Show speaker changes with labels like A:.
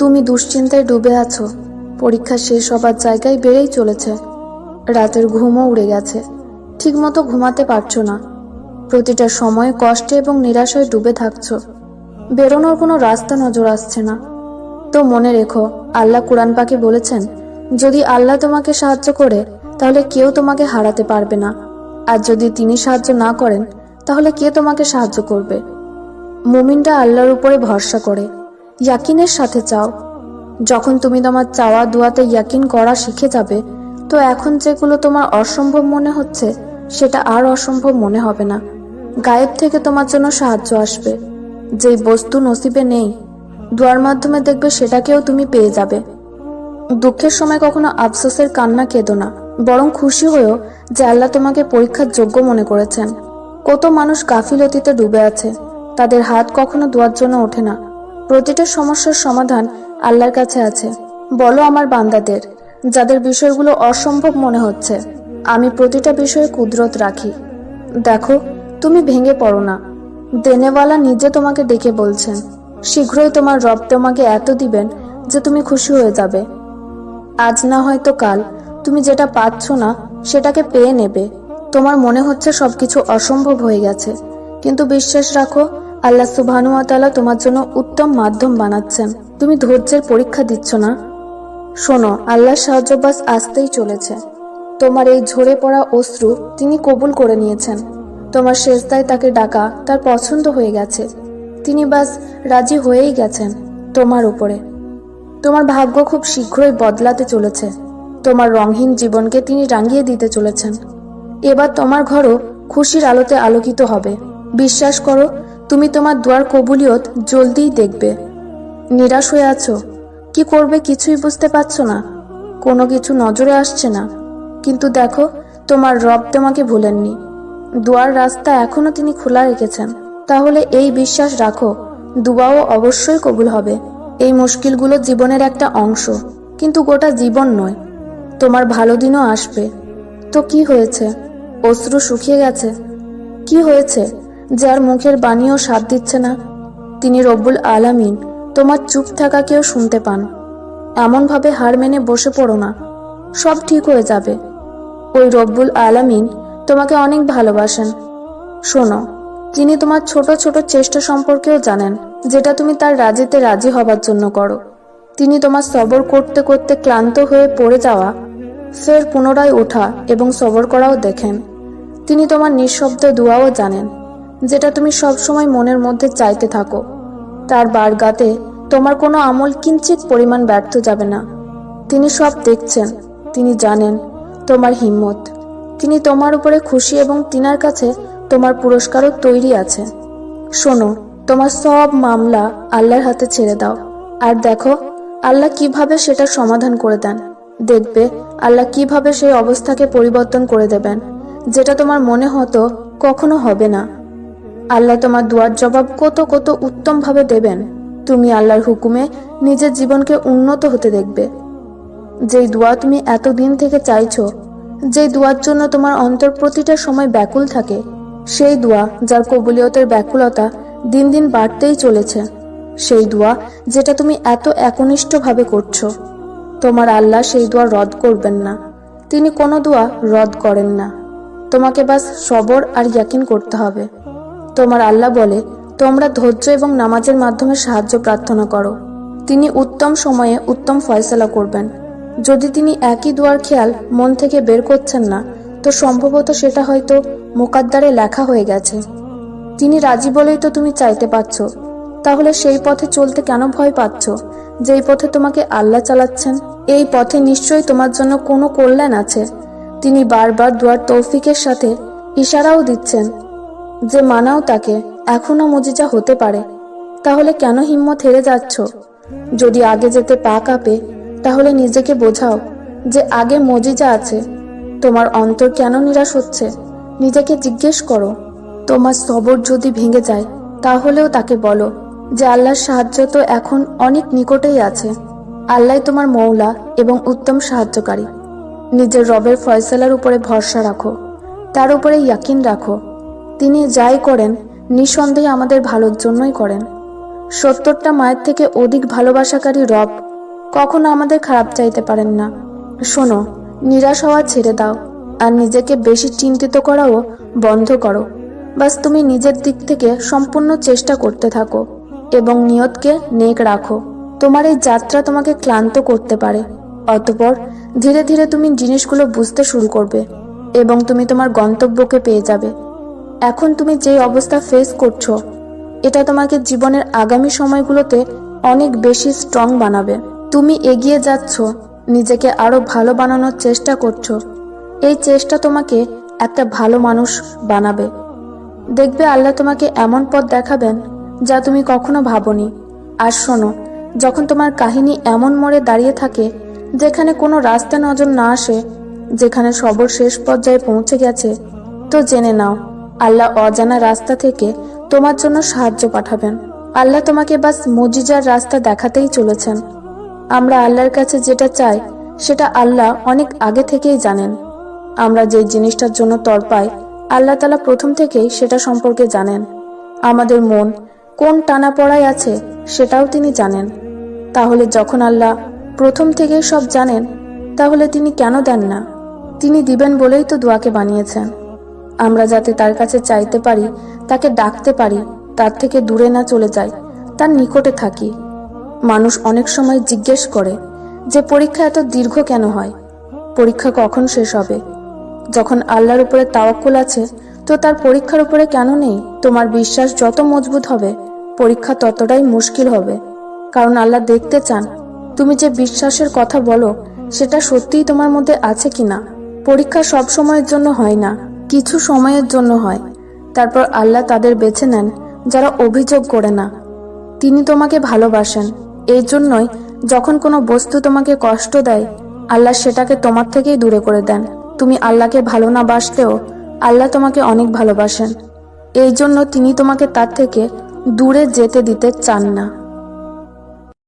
A: তুমি দুশ্চিন্তায় ডুবে আছো। পরীক্ষা শেষ হবার জায়গায় বেড়েই চলেছে। রাতের ঘুমও উড়ে গেছে। ঠিকমতো ঘুমাতে পারছ না। প্রতিটা সময় কষ্টে এবং নিরাশায় ডুবে থাকছো। বেরোনোর কোনো রাস্তা নজর আসছে না। তো মনে রেখো, আল্লাহ কোরআন পাকে বলেছেন, যদি আল্লাহ তোমাকে সাহায্য করে, তাহলে কেউ তোমাকে হারাতে পারবে না। আর যদি তিনি সাহায্য না করেন, তাহলে কে তোমাকে সাহায্য করবে? মুমিনরা আল্লাহর উপরে ভরসা করে। ইয়াকিনের সাথে চাও যখন তুমি তোমার চাওয়া দুয়াতে ইয়াকিন করা শিখে যাবে, তো এখন যেগুলো তোমার অসম্ভব মনে হচ্ছে, সেটা আর অসম্ভব মনে হবে না। গায়েব থেকে তোমার জন্য সাহায্য আসবে। যেই বস্তু নসিবে নেই, দুয়ার মাধ্যমে দেখবে সেটাকেও তুমি পেয়ে যাবে। দুঃখের সময় কখনো আফসোসের কান্না কেঁদো না, বরং খুশি হয়েও যে আল্লাহ তোমাকে পরীক্ষার যোগ্য মনে করেছেন। কত মানুষ গাফিলতিতে ডুবে আছে, তাদের হাত কখনো দোয়ার জন্য ওঠে না। প্রতিটা সমস্যার সমাধান আল্লাহর কাছে আছে। বলো আমার বান্দাদের, যাদের বিষয়গুলো অসম্ভব মনে হচ্ছে। আমি প্রতিটা বিষয়ে কুদরত রাখি। দেখো, তুমি ভেঙে পড়ো না। দেনেওয়ালা নিজে তোমাকে ডেকে বলছেন, শীঘ্রই তোমার রব তোমাকে এত দিবেন যে তুমি খুশি হয়ে যাবে। আজ না হয়তো কাল তুমি যেটা পাচ্ছ না, সেটাকে পেয়ে নেবে। তোমার মনে হচ্ছে সবকিছু অসম্ভব হয়ে গেছে। কিন্তু বিশ্বাস রাখো আল্লাহ সুবহানুয়াতালা তোমার জন্য উত্তম মাধ্যম বানাচ্ছেন। তুমি ধৈর্যের পরীক্ষা দিচ্ছ না। শোনো, আল্লাহর সাহায্য বাস আসতেই চলেছে। তোমার এই ঝরে পড়া অশ্রু তিনি কবুল করে নিয়েছেন। তোমার শেষদায় তাকে ডাকা তার পছন্দ হয়ে গেছে। তিনি বাস রাজি হয়েই গেছেন তোমার উপরে। তোমার ভাগ্য খুব শীঘ্রই বদলাতে চলেছে। তোমার রঙহীন জীবনকে তিনি রাঙিয়ে দিতে চলেছেন। এবার তোমার ঘরও খুশির আলোতে আলোকিত হবে। বিশ্বাস করো তুমি তোমার দুয়ার কবুলিয়ত জলদিই দেখবে। নিরাশ হয়ে আছো? কি করবে কিছুই বুঝতে পারছ না। কোনো কিছু নজরে আসছে না। কিন্তু দেখো, তোমার রব তোমাকে ভুলেননি। দুয়ার রাস্তা এখনও তিনি খোলা রেখেছেন। তাহলে এই বিশ্বাস রাখো, দুয়াও অবশ্যই কবুল হবে। এই মুশকিলগুলো জীবনের একটা অংশ, কিন্তু গোটা জীবন নয়। তোমার ভালো দিনও আসবে। তো কি হয়েছে? অশ্রু শুকিয়ে গেছে। কি হয়েছে? যার মুখের বাণীও সাথ দিচ্ছে না। তিনি রব্বুল আলামিন, তোমার চুপ থাকা কেউ শুনতে পান। এমনভাবে হার মেনে বসে পড়ো না। সব ঠিক হয়ে যাবে। ওই রব্বুল আলামিন তোমাকে অনেক ভালোবাসেন। শোনো তিনি তোমার ছোট ছোট চেষ্টা সম্পর্কেও জানেন, যেটা তুমি তার রাজিতে রাজি হবার জন্য করো। তিনি তোমার সবর করতে করতে ক্লান্ত হয়ে পড়ে যাওয়া, ফের পুনরায় ওঠা এবং সবর করাও দেখেন। তিনি তোমার নিঃশব্দ দোয়াও জানেন। যেটা তুমি সবসময় মনের মধ্যে চাইতে থাকো। তার বারগাতে তোমার কোনো আমল কিঞ্চিত পরিমাণ ব্যর্থ যাবে না। তিনি সব দেখছেন, তিনি জানেন তোমার হিম্মত। তিনি তোমার উপরে খুশি এবং তিনার কাছে তোমার পুরস্কারও তৈরি আছে। শোনো, তোমার সব মামলা আল্লাহর হাতে ছেড়ে দাও। আর দেখো, আল্লাহ কীভাবে সেটা সমাধান করে দেন। দেখবে, আল্লাহ কীভাবে সেই অবস্থাকে পরিবর্তন করে দেবেন, যেটা তোমার মনে হতো কখনো হবে না। আল্লাহ তোমার দুয়ার জবাব কত কত উত্তমভাবে দেবেন। তুমি আল্লাহর হুকুমে নিজের জীবনকে উন্নত হতে দেখবে। যেই দোয়া তুমি এতদিন থেকে চাইছো, যেই দোয়ার জন্য তোমার অন্তর প্রতিটা সময় ব্যাকুল থাকে, সেই দোয়া যার কবুলিয়তের ব্যাকুলতা দিন দিন বাড়তেই চলেছে, সেই দোয়া যেটা তুমি এত একনিষ্ঠভাবে করছ। তোমার আল্লাহ সেই দোয়া রদ করবেন না। তিনি কোনো দোয়া রদ করেন না। তোমাকে বাস সবর আর ইয়াকিন করতে হবে। তোমার আল্লাহ বলে, তোমরা ধৈর্য এবং নামাজের মাধ্যমে সাহায্য প্রার্থনা করো। তিনি উত্তম সময়ে উত্তম ফয়সলা করবেন। যদি তিনি একই দুয়ার খেয়াল মন থেকে বের করছেন না, তো সম্ভবত সেটা হয়তো মোকাদ্দারে লেখা হয়ে গেছে। তিনি রাজি বলেই তো তুমি চাইতে পারছ। তাহলে সেই পথে চলতে কেন ভয় পাচ্ছ? যেই পথে তোমাকে আল্লাহ চালাচ্ছেন, এই পথে নিশ্চয়ই তোমার জন্য কোনো কল্যাণ আছে। তিনি বারবার দুয়ার তৌফিকের সাথে ইশারাও দিচ্ছেন। যে মানাও তাকে, এখনও মজিজা হতে পারে। তাহলে কেন হিম্মত হেরে যাচ্ছ? যদি আগে যেতে পা কাঁপে, তাহলে নিজেকে বোঝাও যে আগে মজিজা আছে। তোমার অন্তর কেন নিরাশ হচ্ছে? নিজেকে জিজ্ঞেস করো। তোমার সবর যদি ভেঙে যায়, তাহলেও তাকে বলো যে আল্লাহর সাহায্য তো এখন অনেক নিকটেই আছে। আল্লাহ তোমার মৌলা এবং উত্তম সাহায্যকারী। নিজের রবের ফয়সালার উপরে ভরসা রাখো। তার উপরে ইয়াকিন রাখো। তিনি যাই করেন, নিঃসন্দেহে আমাদের ভালোর জন্যই করেন। সত্তরটা মায়ের থেকে অধিক ভালোবাসাকারী রব কখনো আমাদের খারাপ চাইতে পারেন না। শোনো, নিরাশ হওয়া ছেড়ে দাও, আর নিজেকে বেশি চিন্তিত করাও বন্ধ করো। বাস তুমি নিজের দিক থেকে সম্পূর্ণ চেষ্টা করতে থাকো এবং নিয়তকে নেক রাখো। তোমার এই যাত্রা তোমাকে ক্লান্ত করতে পারে। অতপর ধীরে ধীরে তুমি জিনিসগুলো বুঝতে শুরু করবে এবং তুমি তোমার গন্তব্যকে পেয়ে যাবে। এখন তুমি যেই অবস্থা ফেস করছ, এটা তোমাকে জীবনের আগামী সময়গুলোতে অনেক বেশি স্ট্রং বানাবে। তুমি এগিয়ে যাচ্ছ, নিজেকে আরও ভালো বানানোর চেষ্টা করছ। এই চেষ্টা তোমাকে একটা ভালো মানুষ বানাবে। দেখবে আল্লাহ তোমাকে এমন পথ দেখাবেন যা তুমি কখনো ভাবনি। আর শোনো, যখন তোমার কাহিনী এমন মোড়ে দাঁড়িয়ে থাকে, যেখানে কোনো রাস্তা নজর না আসে, যেখানে সবর শেষ পর্যায়ে পৌঁছে গেছে, তো জেনে নাও আল্লাহ অজানা রাস্তা থেকে তোমার জন্য সাহায্য পাঠাবেন। আল্লাহ তোমাকে বাস মজিজার রাস্তা দেখাতেই চলেছেন। আমরা আল্লাহর কাছে যেটা চাই, সেটা আল্লাহ অনেক আগে থেকেই জানেন। আমরা যে জিনিসটার জন্য তরপাই আল্লাহ তালা প্রথম থেকেই সেটা সম্পর্কে জানেন। আমাদের মন কোন টানা পড়ায় আছে, সেটাও তিনি জানেন। তাহলে যখন আল্লাহ প্রথম থেকেই সব জানেন, তাহলে তিনি কেন দেন না? তিনি দিবেন বলেই তো দোয়াকে বানিয়েছেন। আমরা যাতে তার কাছে চাইতে পারি, তাকে ডাকতে পারি, তার থেকে দূরে না চলে যাই, তার নিকটে থাকি। মানুষ অনেক সময় জিজ্ঞেস করে যে পরীক্ষা এত দীর্ঘ কেন হয়? পরীক্ষা কখন শেষ হবে? যখন আল্লাহর উপরে তাওয়াক্কুল আছে, তো তার পরীক্ষার উপরে কেন নেই? তোমার বিশ্বাস যত মজবুত হবে, পরীক্ষা ততটাই মুশকিল হবে। কারণ আল্লাহ দেখতে চান, তুমি যে বিশ্বাসের কথা বলো, সেটা সত্যিই তোমার মধ্যে আছে কিনা? পরীক্ষা সব সময়ের জন্য হয় না। কিছু সময়ের জন্য হয়। তারপর আল্লাহ তাদের বেছে নেন, যারা অভিযোগ করে না। তিনি তোমাকে ভালোবাসেন। এই জন্যই যখন কোনো বস্তু তোমাকে কষ্ট দেয়, আল্লাহ সেটাকে তোমার থেকেই দূরে করে দেন। তুমি আল্লাহকে ভালো না বাসলেও আল্লাহ তোমাকে অনেক ভালোবাসেন। এই জন্য তিনি তোমাকে তার থেকে দূরে যেতে দিতে চান না।